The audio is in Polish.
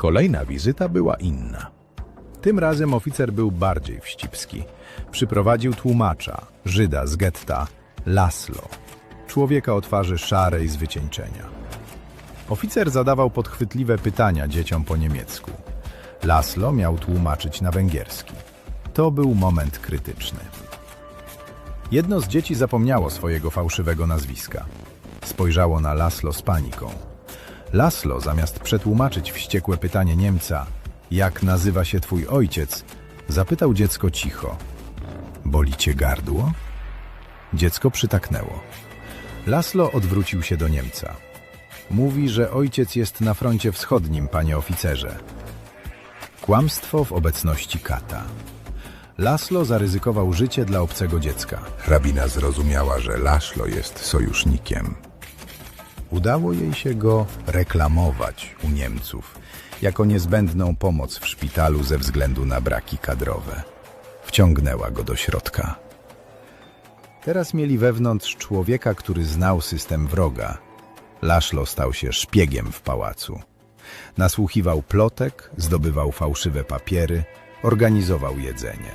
Kolejna wizyta była inna. Tym razem oficer był bardziej wścibski. Przyprowadził tłumacza, Żyda z getta, Laslo, człowieka o twarzy szarej z wycieńczenia. Oficer zadawał podchwytliwe pytania dzieciom po niemiecku. Laslo miał tłumaczyć na węgierski. To był moment krytyczny. Jedno z dzieci zapomniało swojego fałszywego nazwiska. Spojrzało na Laslo z paniką. Laslo, zamiast przetłumaczyć wściekłe pytanie Niemca, jak nazywa się twój ojciec, zapytał dziecko cicho. Boli cię gardło? Dziecko przytaknęło. Laslo odwrócił się do Niemca. Mówi, że ojciec jest na froncie wschodnim, panie oficerze. Kłamstwo w obecności kata. Laslo zaryzykował życie dla obcego dziecka. Hrabina zrozumiała, że Laszlo jest sojusznikiem. Udało jej się go reklamować u Niemców jako niezbędną pomoc w szpitalu ze względu na braki kadrowe. Wciągnęła go do środka. Teraz mieli wewnątrz człowieka, który znał system wroga. Laszlo stał się szpiegiem w pałacu. Nasłuchiwał plotek, zdobywał fałszywe papiery, organizował jedzenie.